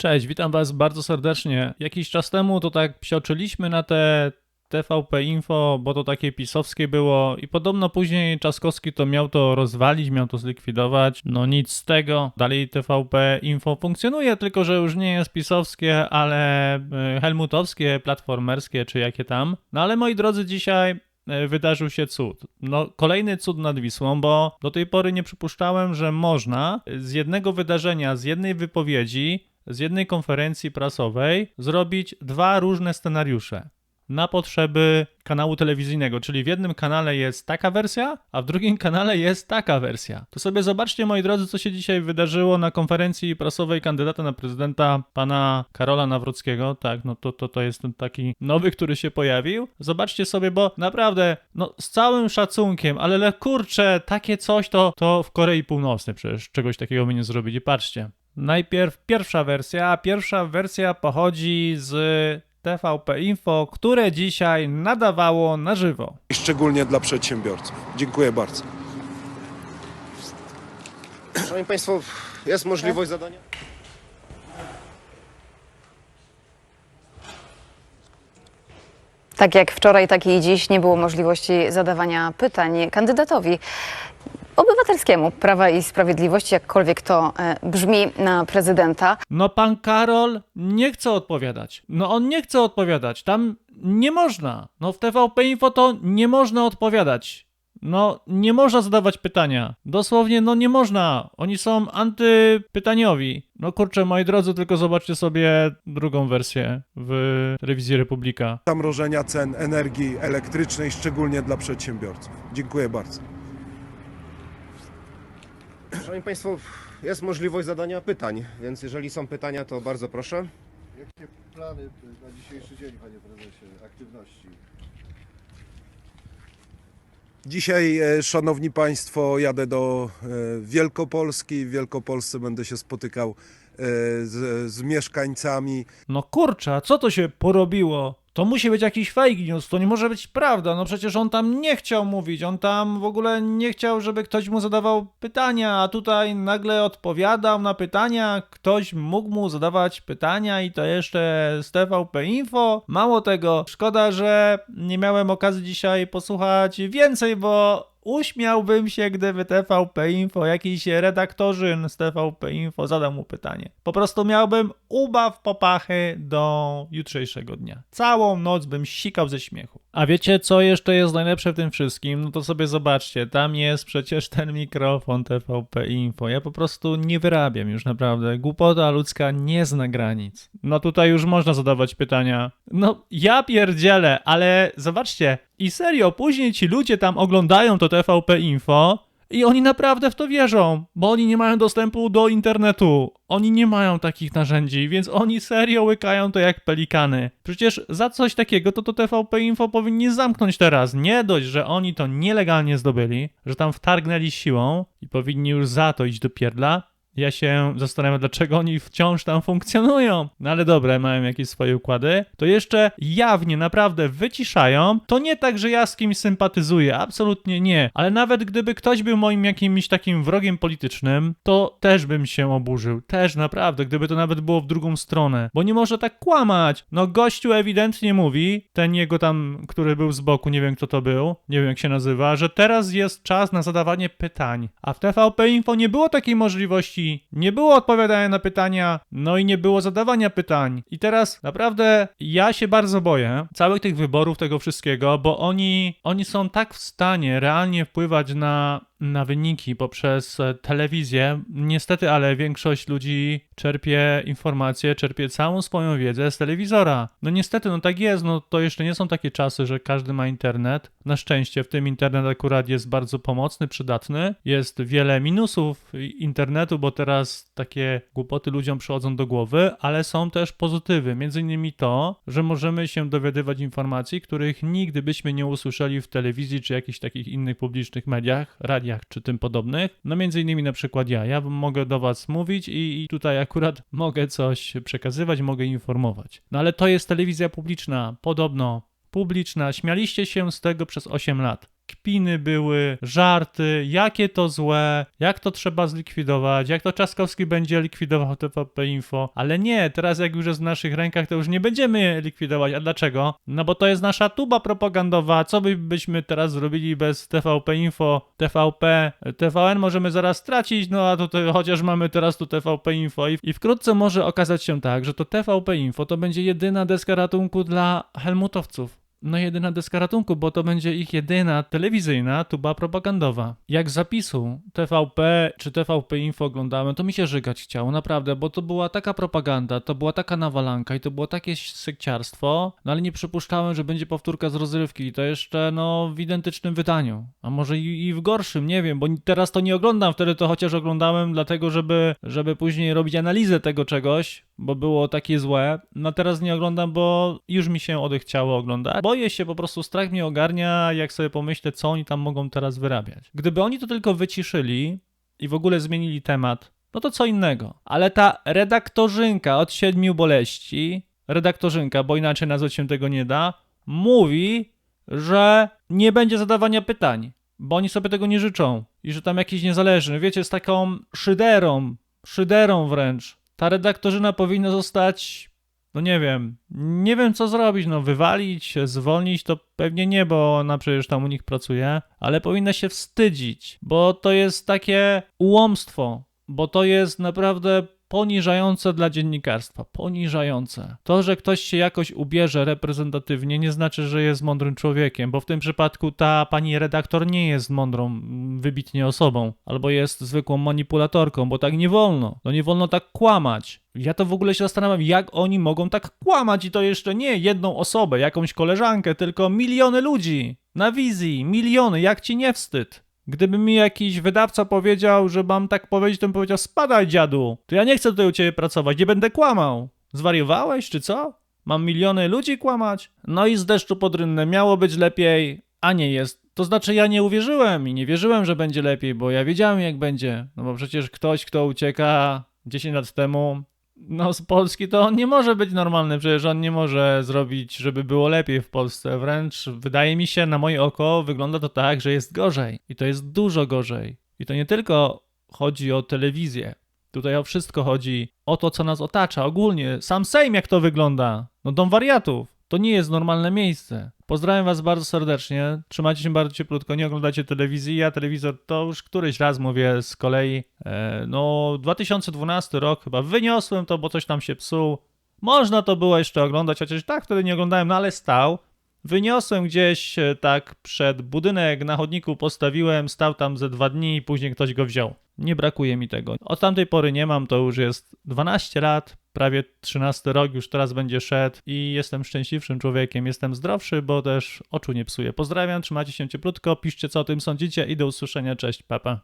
Cześć, witam Was bardzo serdecznie. Jakiś czas temu to tak psioczyliśmy na te TVP Info, bo to takie pisowskie było i podobno później Czaskowski to miał to rozwalić, miał to zlikwidować. No nic z tego. Dalej TVP Info funkcjonuje, tylko że już nie jest pisowskie, ale y, helmutowskie, platformerskie czy jakie tam. No ale moi drodzy, dzisiaj y, wydarzył się cud. No, kolejny cud nad Wisłą, bo do tej pory nie przypuszczałem, że można z jednego wydarzenia, z jednej wypowiedzi, z jednej konferencji prasowej zrobić dwa różne scenariusze na potrzeby kanału telewizyjnego, czyli w jednym kanale jest taka wersja, a w drugim kanale jest taka wersja. To sobie zobaczcie, moi drodzy, co się dzisiaj wydarzyło na konferencji prasowej kandydata na prezydenta pana Karola Nawrockiego. Tak, no to, to, to jest ten taki nowy, który się pojawił. Zobaczcie sobie, bo naprawdę, no z całym szacunkiem, ale le, kurczę, takie coś to, to w Korei Północnej przecież czegoś takiego by nie zrobili. Patrzcie. Najpierw pierwsza wersja. Pierwsza wersja pochodzi z TVP Info, które dzisiaj nadawało na żywo. szczególnie dla przedsiębiorców. Dziękuję bardzo. Szanowni Państwo, jest możliwość zadania? Tak jak wczoraj, tak i dziś nie było możliwości zadawania pytań kandydatowi obywatelskiemu Prawa i Sprawiedliwości, jakkolwiek to e, brzmi na prezydenta. No pan Karol nie chce odpowiadać. No on nie chce odpowiadać. Tam nie można. No w TVP Info to nie można odpowiadać. No nie można zadawać pytania. Dosłownie no nie można. Oni są antypytaniowi. No kurczę, moi drodzy, tylko zobaczcie sobie drugą wersję w telewizji Republika. Zamrożenia cen energii elektrycznej, szczególnie dla przedsiębiorców. Dziękuję bardzo. Szanowni Państwo, jest możliwość zadania pytań, więc jeżeli są pytania, to bardzo proszę. Jakie plany na dzisiejszy dzień, panie prezesie, aktywności? Dzisiaj, e, szanowni państwo, jadę do e, Wielkopolski. W Wielkopolsce będę się spotykał e, z, z mieszkańcami. No kurczę, a co to się porobiło? To musi być jakiś fake news, to nie może być prawda. No przecież on tam nie chciał mówić, on tam w ogóle nie chciał, żeby ktoś mu zadawał pytania, a tutaj nagle odpowiadał na pytania. Ktoś mógł mu zadawać pytania i to jeszcze z TVP Info. Mało tego, szkoda, że nie miałem okazji dzisiaj posłuchać więcej, bo Uśmiałbym się, gdyby TVP Info, jakiś redaktorzyn z TVP Info zadał mu pytanie. Po prostu miałbym ubaw popachy do jutrzejszego dnia. Całą noc bym sikał ze śmiechu. A wiecie, co jeszcze jest najlepsze w tym wszystkim? No to sobie zobaczcie, tam jest przecież ten mikrofon TVP Info. Ja po prostu nie wyrabiam już naprawdę. Głupota ludzka nie zna granic. No tutaj już można zadawać pytania. No ja pierdzielę, ale zobaczcie, i serio, później ci ludzie tam oglądają to TVP Info i oni naprawdę w to wierzą, bo oni nie mają dostępu do internetu. Oni nie mają takich narzędzi, więc oni serio łykają to jak pelikany. Przecież za coś takiego to to TVP Info powinni zamknąć teraz. Nie dość, że oni to nielegalnie zdobyli, że tam wtargnęli siłą i powinni już za to iść do pierdla, ja się zastanawiam, dlaczego oni wciąż tam funkcjonują. No ale dobra, mają jakieś swoje układy. To jeszcze jawnie, naprawdę wyciszają. To nie tak, że ja z kimś sympatyzuję, absolutnie nie. Ale nawet gdyby ktoś był moim jakimś takim wrogiem politycznym, to też bym się oburzył. Też naprawdę, gdyby to nawet było w drugą stronę. Bo nie może tak kłamać. No gościu ewidentnie mówi, ten jego tam, który był z boku, nie wiem kto to był, nie wiem jak się nazywa, że teraz jest czas na zadawanie pytań. A w TVP Info nie było takiej możliwości nie było odpowiadania na pytania, no i nie było zadawania pytań. I teraz naprawdę ja się bardzo boję całych tych wyborów, tego wszystkiego, bo oni, oni są tak w stanie realnie wpływać na na wyniki poprzez e, telewizję. Niestety, ale większość ludzi czerpie informacje, czerpie całą swoją wiedzę z telewizora. No niestety, no tak jest, no to jeszcze nie są takie czasy, że każdy ma internet. Na szczęście w tym internet akurat jest bardzo pomocny, przydatny. Jest wiele minusów internetu, bo teraz takie głupoty ludziom przychodzą do głowy, ale są też pozytywy. Między innymi to, że możemy się dowiadywać informacji, których nigdy byśmy nie usłyszeli w telewizji czy jakichś takich innych publicznych mediach, radiach czy tym podobnych. No między innymi na przykład ja. Ja mogę do was mówić i, i tutaj akurat mogę coś przekazywać, mogę informować. No ale to jest telewizja publiczna, podobno publiczna. Śmialiście się z tego przez 8 lat. Kpiny były, żarty, jakie to złe, jak to trzeba zlikwidować, jak to Trzaskowski będzie likwidował TVP Info, ale nie, teraz jak już jest w naszych rękach, to już nie będziemy je likwidować. A dlaczego? No bo to jest nasza tuba propagandowa, co by, byśmy teraz zrobili bez TVP Info, TVP, TVN możemy zaraz stracić, no a tutaj chociaż mamy teraz tu TVP Info i, i wkrótce może okazać się tak, że to TVP Info to będzie jedyna deska ratunku dla helmutowców. No jedyna deska ratunku, bo to będzie ich jedyna telewizyjna tuba propagandowa. Jak zapisu TVP czy TVP Info oglądałem, to mi się żygać chciało, naprawdę, bo to była taka propaganda, to była taka nawalanka i to było takie sekciarstwo, no ale nie przypuszczałem, że będzie powtórka z rozrywki i to jeszcze, no, w identycznym wydaniu. A może i, i w gorszym, nie wiem, bo teraz to nie oglądam, wtedy to chociaż oglądałem dlatego, żeby, żeby później robić analizę tego czegoś, bo było takie złe. No teraz nie oglądam, bo już mi się odechciało oglądać. Boję się, po prostu strach mnie ogarnia, jak sobie pomyślę, co oni tam mogą teraz wyrabiać. Gdyby oni to tylko wyciszyli i w ogóle zmienili temat, no to co innego. Ale ta redaktorzynka od siedmiu boleści, redaktorzynka, bo inaczej nazwać się tego nie da, mówi, że nie będzie zadawania pytań, bo oni sobie tego nie życzą i że tam jakiś niezależny, wiecie, z taką szyderą, szyderą wręcz. Ta redaktorzyna powinna zostać, no nie wiem, nie wiem co zrobić, no wywalić, zwolnić to pewnie nie, bo ona przecież tam u nich pracuje, ale powinna się wstydzić, bo to jest takie ułomstwo, bo to jest naprawdę poniżające dla dziennikarstwa, poniżające. To, że ktoś się jakoś ubierze reprezentatywnie, nie znaczy, że jest mądrym człowiekiem, bo w tym przypadku ta pani redaktor nie jest mądrą, mm, wybitnie osobą, albo jest zwykłą manipulatorką, bo tak nie wolno. No nie wolno tak kłamać. Ja to w ogóle się zastanawiam, jak oni mogą tak kłamać i to jeszcze nie jedną osobę, jakąś koleżankę, tylko miliony ludzi. Na wizji, miliony, jak ci nie wstyd? Gdyby mi jakiś wydawca powiedział, że mam tak powiedzieć, to bym powiedział, spadaj dziadu, to ja nie chcę tutaj u ciebie pracować, nie będę kłamał. Zwariowałeś, czy co? Mam miliony ludzi kłamać? No i z deszczu pod rynnę miało być lepiej, a nie jest. To znaczy ja nie uwierzyłem i nie wierzyłem, że będzie lepiej, bo ja wiedziałem jak będzie. No bo przecież ktoś, kto ucieka 10 lat temu, no z Polski to on nie może być normalny, przecież on nie może zrobić, żeby było lepiej w Polsce. Wręcz wydaje mi się, na moje oko wygląda to tak, że jest gorzej. I to jest dużo gorzej. I to nie tylko chodzi o telewizję. Tutaj o wszystko chodzi, o to, co nas otacza ogólnie. Sam Sejm, jak to wygląda. No dom wariatów. To nie jest normalne miejsce. Pozdrawiam was bardzo serdecznie. Trzymajcie się bardzo cieplutko. Nie oglądacie telewizji. Ja telewizor to już któryś raz mówię z kolei. E, no, 2012 rok chyba wyniosłem to, bo coś tam się psuł. Można to było jeszcze oglądać, chociaż tak wtedy nie oglądałem, no ale stał. Wyniosłem gdzieś e, tak przed budynek, na chodniku postawiłem, stał tam ze dwa dni i później ktoś go wziął. Nie brakuje mi tego. Od tamtej pory nie mam, to już jest 12 lat, prawie 13 rok, już teraz będzie szedł i jestem szczęśliwszym człowiekiem, jestem zdrowszy, bo też oczu nie psuję. Pozdrawiam, trzymajcie się cieplutko, piszcie co o tym sądzicie i do usłyszenia, cześć, papa.